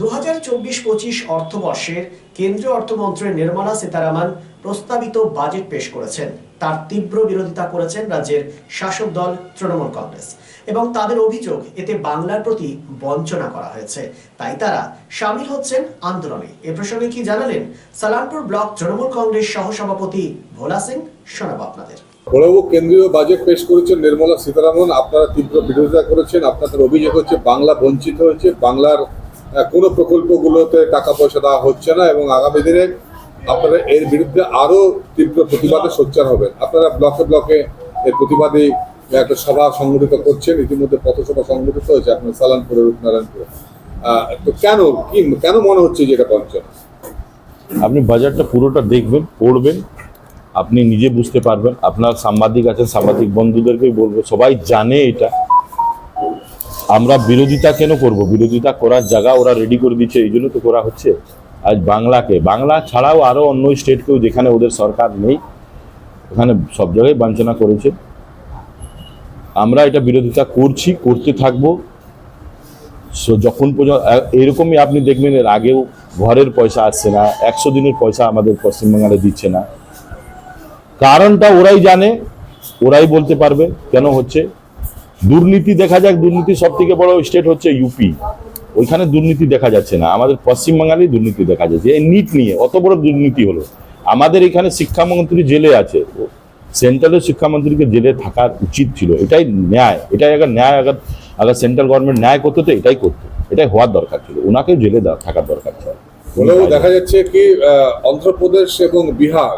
দু অর্থবর্ষের কেন্দ্রীয় অর্থমন্ত্রী নির্মলা সীতারামন প্রস্তাবিত বাজেট পেশ করেছেন। তার তীব্র বিরোধিতা করেছেন রাজ্যের শাসক দল তৃণমূল কংগ্রেস এবং তাদের অভিযোগ, এতে বাংলার প্রতি বঞ্চনা করা হয়েছে। তাই তারা সামিল হচ্ছেন আন্দোলনে। এ প্রসঙ্গে কি জানালেন সালানপুর ব্লক তৃণমূল কংগ্রেস সহসভাপতি ভোলা সিং, শোনাবো আপনাদের। বড়বাবু, কেন্দ্রীয় বাজেট পেশ করেছেন নির্মলা সীতারামন। আপনারা তীব্র বিরোধিতা করেছেন। আপনাদের অভিযোগ হচ্ছে বাংলা বঞ্চিত হয়েছে, বাংলার কোনো প্রকল্পগুলোতে টাকা পয়সা দেওয়া হচ্ছে না এবং আগামী দিনে আপনারা এর বিরুদ্ধে আরও তীব্র প্রতিবাদে সোচ্চার হবেন। আপনারা ব্লকে ব্লকে এর প্রতিবাদে একটা সভা সংগঠিত করছেন, ইতিমধ্যে পথসভা সংগঠিত হয়েছে আপনার সালানপুরে রূপনারায়ণপুরে। তো কেন, কি, কেন মনে হচ্ছে যে এটা বঞ্চনা আপনি বাজারটা পুরোটা দেখবেন, পড়বেন, আপনি নিজে বুঝতে পারবেন। আপনার সাংবাদিক আছেন, সাংবাদিক বন্ধুদেরকেই বলব, সবাই জানে এটা। আমরা বিরোধিতা কেন করব? বিরোধিতা করার জায়গা ওরা রেডি করে দিচ্ছে, এই জন্য তো করা হচ্ছে। আজ বাংলাকে, বাংলা ছাড়াও আরও অন্য স্টেটকেও যেখানে ওদের সরকার নেই, ওখানে সব জায়গায় বঞ্চনা করেছে। আমরা এটা বিরোধিতা করছি, করতে থাকব। সো যখন পর্যন্ত এরকমই আপনি দেখবেন, এর আগেও ঘরের পয়সা আসছে না, একশো দিনের পয়সা আমাদের পশ্চিমবাংলায় দিচ্ছে না। কারণটা ওরাই জানে, ওরাই বলতে পারবে কেন হচ্ছে। দুর্নীতি দেখা যাক, দুর্নীতি সব থেকে বড় স্টেট হচ্ছে ইউপি ওইখানে দুর্নীতি দেখা যাচ্ছে না। আমাদের পশ্চিমবাংলায় দুর্নীতি দেখা যাচ্ছে। এই নিট নিয়ে অত বড় দুর্নীতি হলো। আমাদের এখানে শিক্ষামন্ত্রী জেলে আছে। সেন্ট্রালের শিক্ষামন্ত্রীকে জেলে থাকার উচিত ছিল। এটাই ন্যায়। এটাই আগে ন্যায় আগার আগে সেন্ট্রাল গভর্নমেন্ট ন্যায় করতো তো, এটাই করতো। এটাই হওয়ার দরকার ছিল। ওনাকে জেলে থাকার দরকার ছিল। দেখা যাচ্ছে কি অন্ধ্রপ্রদেশ এবং বিহার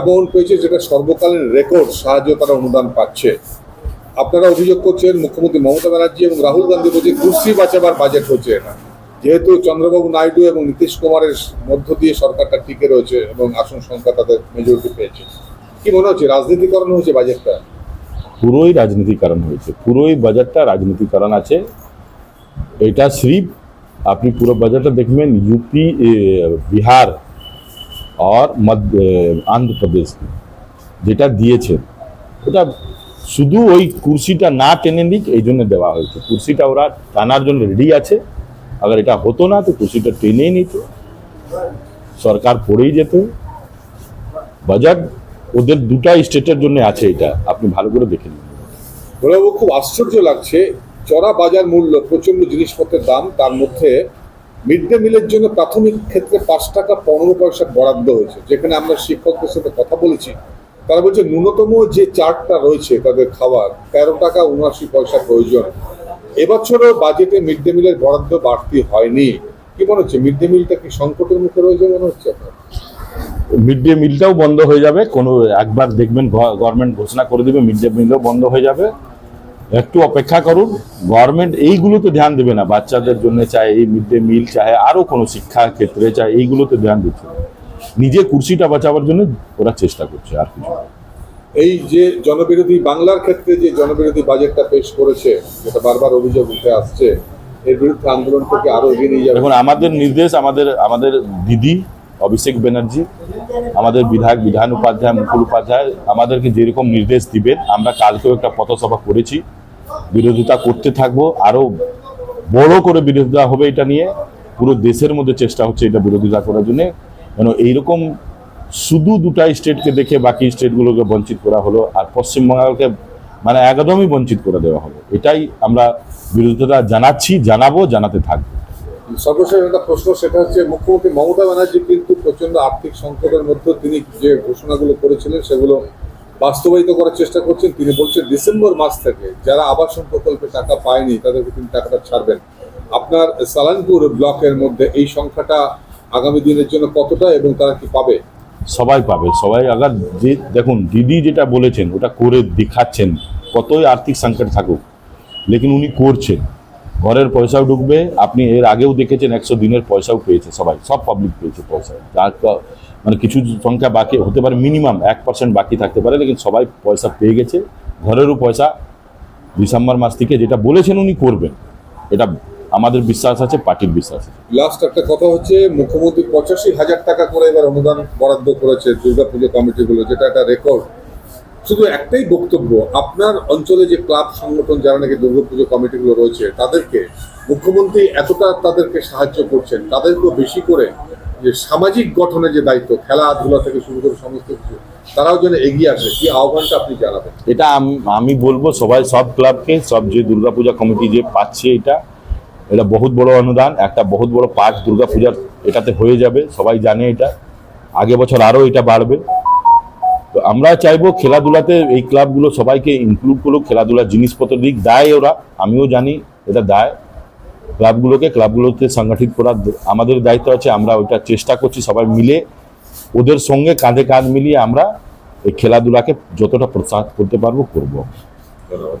এমন পেয়েছে যেটা সর্বকালীন রেকর্ড সাহায্য তারা অনুদান পাচ্ছে। আপনারা অভিযোগ করছেন মুখ্যমন্ত্রী মমতা ব্যানার্জি এবং রাহুল গান্ধী বলছে কুর্সি বাঁচাবার বাজেট হচ্ছে না যেহেতু চন্দ্রবাবু নাইডু এবং নীতিশ কুমারের মধ্য দিয়ে সরকারটা টিকে রয়েছে এবং আসন সংখ্যা তাদের মেজরিটি পেয়েছে। কি মনে হচ্ছে, রাজনীতিকরণ হয়েছে বাজেটটা পুরোই রাজনীতিকরণ হয়েছে। পুরোই বাজারটা রাজনীতিকরণ আছে। এটা সির্ফ আপনি পুরো বাজারটা দেখবেন ইউপি বিহার আর মধ্য আন্ধ্রপ্রদেশ, যেটা দিয়েছে। ওটা শুধু ওই কুর্সিটা না টেনে নিক, এই জন্য দেওয়া হয়েছে। কুর্সিটা ওরা টানার জন্য রেডি আছে। আবার এটা হতো না, তো কুর্সিটা টেনেই নিত। সরকার পড়েই যেত। বাজার, ওদের দুটা স্টেটের জন্য আছে এটা। আপনি ভালো করে দেখে নিন। বলেও খুব আশ্চর্য লাগছে। চড়া বাজার মূল্য প্রচণ্ড জিনিসপত্রের দাম, তার মধ্যে মিড ডে মিলের জন্য প্রাথমিক ক্ষেত্রে পাঁচ টাকা পনেরো পয়সা বরাদ্দ হয়েছে। যেখানে আমরা শিক্ষকদের সাথে কথা বলেছি। তারা বলছে, ন্যূনতম যে চার্টটা রয়েছে তাদের খাবার, তেরো টাকা উনআশি পয়সা প্রয়োজন। এবছরও বাজেটে মিড ডে মিলের বরাদ্দ বাড়তি হয়নি। কি মনে হচ্ছে? মিড ডে মিলটা কি সংকটের মুখে রয়েছে মনে হচ্ছে আপনার? মিড ডে মিলটাও বন্ধ হয়ে যাবে। কোনো একবার দেখবেন গভর্নমেন্ট ঘোষণা করে দেবে, মিড ডে মিলও বন্ধ হয়ে যাবে। একটু অপেক্ষা করুন। গভর্নমেন্ট এইগুলোতে ধ্যান দেবে না। বাচ্চাদের জন্য চাই এই মিড ডে মিল চাহে আরও কোনো শিক্ষা ক্ষেত্রে চাই এইগুলোতে ধ্যান দিচ্ছে। নিজে কুর্সিটা বাঁচাবার জন্য ওরা চেষ্টা করছে আর কিছু এই যে জনবিরোধী বাংলার ক্ষেত্রে যে জনবিরোধী বাজেটটা পেশ করেছে যেটা বারবার অভিযোগ উঠে আসছে এর বিরুদ্ধে আন্দোলন থেকে আরও এগিয়ে নিয়ে যাবে। দেখুন আমাদের নির্দেশ আমাদের আমাদের দিদি অভিষেক ব্যানার্জি আমাদের বিধায়ক বিধান উপাধ্যায় মুকুল উপাধ্যায় আমাদেরকে যেরকম নির্দেশ দিবেন আমরা কালকেও একটা পথসভা করেছি। বিরোধিতা করতে থাকব আরও বড় করে বিরোধিতা হবে এটা নিয়ে। পুরো দেশের মধ্যে চেষ্টা হচ্ছে এটা বিরোধিতা করার জন্য। কেন এইরকম শুধু দুটা স্টেটকে দেখে বাকি স্টেটগুলোকে বঞ্চিত করা হলো আর পশ্চিমবঙ্গকে মানে একদমই বঞ্চিত করে দেওয়া হলো। এটাই আমরা বিরোধিতা জানাচ্ছি, জানাব, জানাতে থাকব। সর্বশেষ একটা প্রশ্ন, সেটা হচ্ছে মুখ্যমন্ত্রী মমতা ব্যানার্জি কিন্তু প্রচণ্ড আর্থিক সংকটের মধ্যে তিনি যে ঘোষণাগুলো করেছিলেন, সেগুলো বাস্তবায়িত করার চেষ্টা করছেন। তিনি বলছেন ডিসেম্বর মাস থেকে যারা আবাসন প্রকল্পে টাকা পায়নি, তাদেরকে তিনি টাকাটা ছাড়বেন। আপনার সালানপুর ব্লকের মধ্যে এই সংখ্যাটা আগামী দিনের জন্য কতটা এবং তারা কি পাবে? সবাই পাবে, সবাই আগার যে, দেখুন, দিদি যেটা বলেছেন, ওটা করে দেখাচ্ছেন, কতই আর্থিক সংকট থাকুক, লেকিন উনি করছেন। ঘরের পয়সাও ঢুকবে, আপনি এর আগেও দেখেছেন, একশো দিনের পয়সাও পেয়েছে সবাই, সব পাবলিক পেয়েছে পয়সা। যার মানে কিছু সংখ্যা বাকি হতে পারে মিনিমাম এক পার্সেন্ট বাকি থাকতে পারে, লেকিন সবাই পয়সা পেয়ে গেছে। ঘরেরও পয়সা, ডিসেম্বর মাস থেকে যেটা বলেছেন উনি করবেন, এটা আমাদের বিশ্বাস আছে পার্টির বিশ্বাস আছে। লাস্ট একটা কথা হচ্ছে মুখ্যমন্ত্রী পঁচাশি হাজার টাকা করে এবার অনুদান বরাদ্দ করেছে দুর্গাপুজো কমিটিগুলো যেটা একটা রেকর্ড শুধু একটাই বক্তব্য আপনার অঞ্চলে যে ক্লাব সংগঠন যারা নাকি দুর্গাপুজো কমিটিগুলো রয়েছে তাদেরকে মুখ্যমন্ত্রী এতটা তাদেরকে সাহায্য করছেন তাদেরকেও বেশি করে যে সামাজিক গঠনে যে দায়িত্ব খেলাধুলা থেকে শুরু করে সমস্ত কিছু তারাও যেন এগিয়ে আসে কি আহ্বানটা আপনি জানাবেন? এটা আমি বলব সবাই সব ক্লাবকে সব যে দুর্গাপূজা কমিটি যে পাচ্ছে এটা এটা বহুত বড় অনুদান, একটা বহুত বড় পার্ট দুর্গাপূজার এটাতে হয়ে যাবে, সবাই জানে এটা। আগে বছর আরও এটা বাড়বে। তো আমরা চাইব খেলাধুলাতে এই ক্লাবগুলো সবাইকে ইনক্লুড করুক, খেলাধুলার জিনিসপত্র দিক, দেয় ওরা, আমিও জানি এটা দেয়। ক্লাবগুলোকে, ক্লাবগুলোতে সংগঠিত করার আমাদের দায়িত্ব আছে, আমরা ওইটা চেষ্টা করছি সবাই মিলে। ওদের সঙ্গে কাঁধে কাঁধ মিলিয়ে আমরা এই খেলাধুলাকে যতটা প্রোৎসাহিত করতে পারব করব। ধন্যবাদ।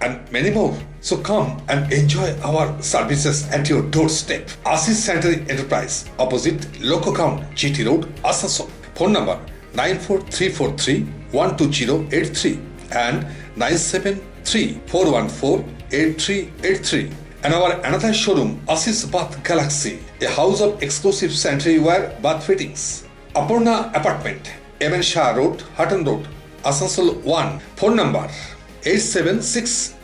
and many more. So come and enjoy our services at your doorstep. Asis Sanitary Enterprise, opposite Loco Count, GT Road, Asansol. Phone number 94343-12083 and 973-414-8383. And our another showroom, Asis Bath Galaxy, a house of exclusive sanitary ware bath fittings. Apurna Apartment, MN Shah Road, Hutton Road, Asansol 1. Phone number 876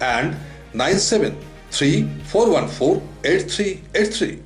and 973 414 8383.